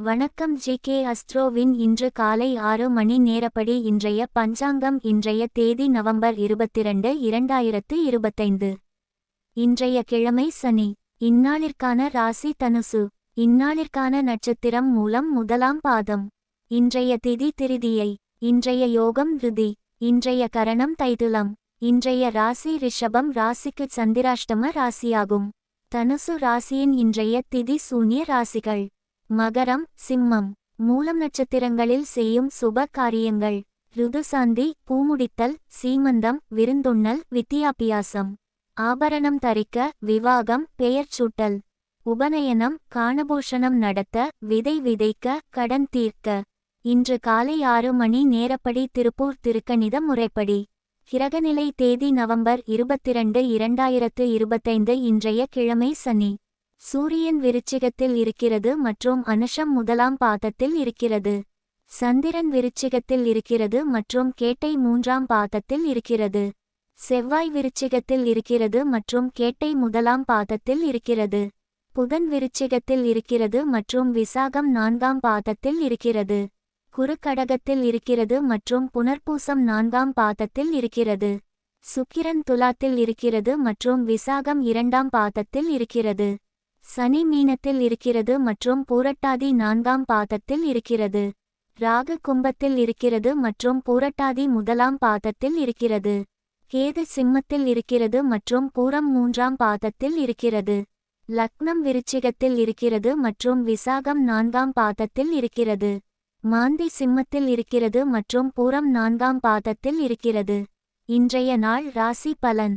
வணக்கம் G K அஸ்ட்ரோவின் இன்று காலை ஆறு மணி நேரப்படி இன்றைய பஞ்சாங்கம் இன்றைய தேதி நவம்பர் இருபத்திரண்டு இரண்டாயிரத்து இருபத்தைந்து. இன்றைய கிழமை சனி. இந்நாளிற்கான ராசி தனுசு. இந்நாளிற்கான நட்சத்திரம் மூலம் முதலாம் பாதம். இன்றைய திதி திருதியை. இன்றைய யோகம் ருதி. இன்றைய கரணம் தைதுலம். இன்றைய ராசி ரிஷபம் ராசிக்கு சந்திராஷ்டம ராசியாகும். தனுசு ராசியின் இன்றைய திதி சூன்ய ராசிகள். மகரம் சிம்மம். மூலம் நட்சத்திரங்களில் செய்யும் சுப காரியங்கள். ருதுசாந்தி பூமுடித்தல் சீமந்தம் விருந்துண்ணல் வித்தியாபியாசம். ஆபரணம் தரிக்க விவாகம் பெயர் சூட்டல். உபநயனம் காணபூஷணம் நடத்த விதை விதைக்க கடன் தீர்க்க. இன்று காலை ஆறு மணி நேரப்படி திருப்பூர் திருக்கணித முறைப்படி. கிரகநிலை தேதி நவம்பர் இருபத்திரண்டு இரண்டாயிரத்து இருபத்தைந்து இன்றைய கிழமை சனி. சூரியன் விருச்சிகத்தில் இருக்கிறது மற்றும் அனுஷம் முதலாம் பாதத்தில் இருக்கிறது. சந்திரன் விருச்சிகத்தில் இருக்கிறது மற்றும் கேட்டை மூன்றாம் பாதத்தில் இருக்கிறது. செவ்வாய் விருச்சிகத்தில் இருக்கிறது மற்றும் கேட்டை முதலாம் பாதத்தில் இருக்கிறது. புதன் விருச்சிகத்தில் இருக்கிறது மற்றும் விசாகம் நான்காம் பாதத்தில் இருக்கிறது. குறுக்கடகத்தில் இருக்கிறது மற்றும் புனர்பூசம் நான்காம் பாதத்தில் இருக்கிறது. சுக்கிரன் துலாத்தில் இருக்கிறது மற்றும் விசாகம் இரண்டாம் பாதத்தில் இருக்கிறது. சனி மீனத்தில் இருக்கிறது மற்றும் பூரட்டாதி நான்காம் பாதத்தில் இருக்கிறது. ராகு கும்பத்தில் இருக்கிறது மற்றும் பூரட்டாதி முதலாம் பாதத்தில் இருக்கிறது. கேது சிம்மத்தில் இருக்கிறது மற்றும் பூரம் மூன்றாம் பாதத்தில் இருக்கிறது. லக்னம் விருச்சிகத்தில் இருக்கிறது மற்றும் விசாகம் நான்காம் பாதத்தில் இருக்கிறது. மாந்தி சிம்மத்தில் இருக்கிறது மற்றும் பூரம் நான்காம் பாதத்தில் இருக்கிறது. இன்றைய நாள் ராசி பலன்.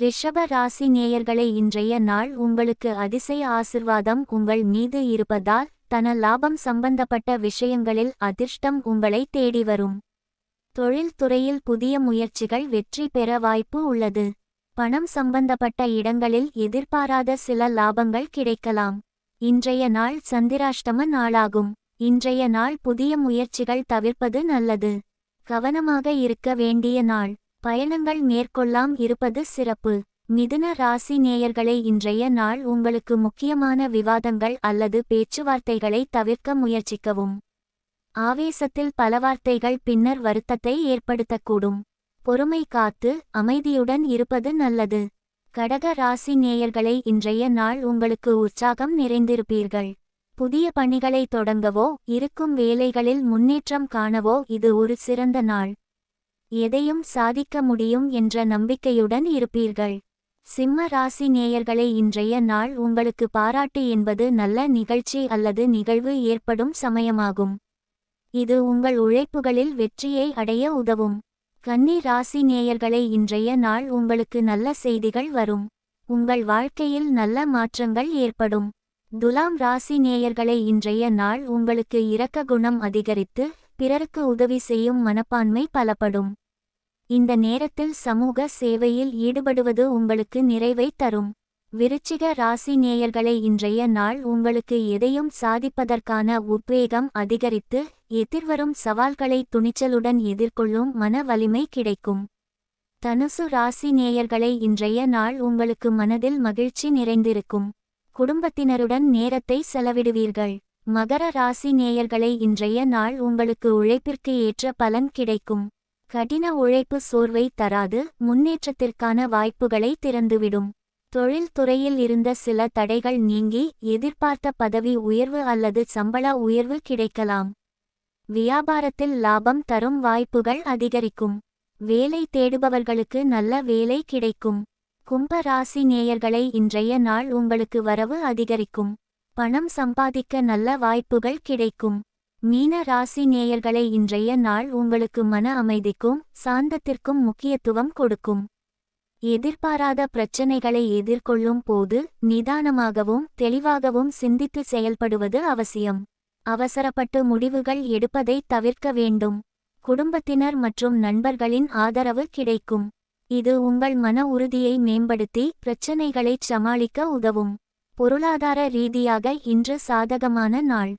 ரிஷப ராசி நேயர்களை இன்றைய நாள் உங்களுக்கு அதிசய ஆசிர்வாதம் உங்கள் மீது இருப்பதால் தன லாபம் சம்பந்தப்பட்ட விஷயங்களில் அதிர்ஷ்டம் உங்களை தேடி வரும். தொழில்துறையில் புதிய முயற்சிகள் வெற்றி பெற வாய்ப்பு உள்ளது. பணம் சம்பந்தப்பட்ட இடங்களில் எதிர்பாராத சில லாபங்கள் கிடைக்கலாம். இன்றைய நாள் சந்திராஷ்டம நாளாகும். இன்றைய நாள் புதிய முயற்சிகள் தவிர்ப்பது நல்லது. கவனமாக இருக்க வேண்டிய நாள். பயணங்கள் மேற்கொள்ளாம் இருப்பது சிறப்பு. மிதுன ராசி நேயர்களை இன்றைய நாள் உங்களுக்கு முக்கியமான விவாதங்கள் அல்லது பேச்சுவார்த்தைகளை தவிர்க்க முயற்சிக்கவும். ஆவேசத்தில் பல வார்த்தைகள் பின்னர் வருத்தத்தை ஏற்படுத்தக்கூடும். பொறுமை காத்து அமைதியுடன் இருப்பது நல்லது. கடக ராசி நேயர்களை இன்றைய நாள் உங்களுக்கு உற்சாகம் நிறைந்திருப்பீர்கள். புதிய பணிகளை தொடங்கவோ இருக்கும் வேலைகளில் முன்னேற்றம் காணவோ இது ஒரு சிறந்த நாள். எதையும் சாதிக்க முடியும் என்ற நம்பிக்கையுடன் இருப்பீர்கள். சிம்ம ராசி நேயர்களே இன்றைய நாள் உங்களுக்கு பாராட்டு என்பது நல்ல நிகழ்ச்சி அல்லது நிகழ்வு ஏற்படும் சமயமாகும். இது உங்கள் உழைப்புகளில் வெற்றியை அடைய உதவும். கன்னி ராசி நேயர்களே இன்றைய நாள் உங்களுக்கு நல்ல செய்திகள் வரும். உங்கள் வாழ்க்கையில் நல்ல மாற்றங்கள் ஏற்படும். துலாம் ராசி நேயர்களே இன்றைய நாள் உங்களுக்கு இரக்க குணம் அதிகரித்து பிறருக்கு உதவி செய்யும் மனப்பான்மை பலப்படும். இந்த நேரத்தில் சமூக சேவையில் ஈடுபடுவது உங்களுக்கு நிறைவை தரும். விருச்சிக ராசி நேயர்களை இன்றைய நாள் உங்களுக்கு எதையும் சாதிப்பதற்கான உத்வேகம் அதிகரித்து எதிர்வரும் சவால்களை துணிச்சலுடன் எதிர்கொள்ளும் மன வலிமை கிடைக்கும். தனுசு ராசி நேயர்களை இன்றைய நாள் உங்களுக்கு மனதில் மகிழ்ச்சி நிறைந்திருக்கும். குடும்பத்தினருடன் நேரத்தை செலவிடுவீர்கள். மகர ராசி நேயர்களை இன்றைய நாள் உங்களுக்கு உழைப்பிற்கு ஏற்ற பலன் கிடைக்கும். கடின உழைப்பு சோர்வை தராது முன்னேற்றத்திற்கான வாய்ப்புகளை திறந்துவிடும். தொழில் துறையில் இருந்த சில தடைகள் நீங்கி எதிர்பார்த்த பதவி உயர்வு அல்லது சம்பள உயர்வு கிடைக்கலாம். வியாபாரத்தில் லாபம் தரும் வாய்ப்புகள் அதிகரிக்கும். வேலை தேடுபவர்களுக்கு நல்ல வேலை கிடைக்கும். கும்ப ராசி நேயர்களை இன்றைய நாள் உங்களுக்கு வரவு அதிகரிக்கும். பணம் சம்பாதிக்க நல்ல வாய்ப்புகள் கிடைக்கும். மீன ராசி நேயர்களை இன்றைய நாள் உங்களுக்கு மன அமைதிக்கும் சாந்தத்திற்கும் முக்கியத்துவம் கொடுக்கும். எதிர்பாராத பிரச்சனைகளை எதிர்கொள்ளும் போது நிதானமாகவும் தெளிவாகவும் சிந்தித்து செயல்படுவது அவசியம். அவசரப்பட்டு முடிவுகள் எடுப்பதை தவிர்க்க வேண்டும். குடும்பத்தினர் மற்றும் நண்பர்களின் ஆதரவு கிடைக்கும். இது உங்கள் மன உறுதியை மேம்படுத்தி பிரச்சினைகளைச் சமாளிக்க உதவும். பொருளாதார ரீதியாக இன்று சாதகமான நாள்.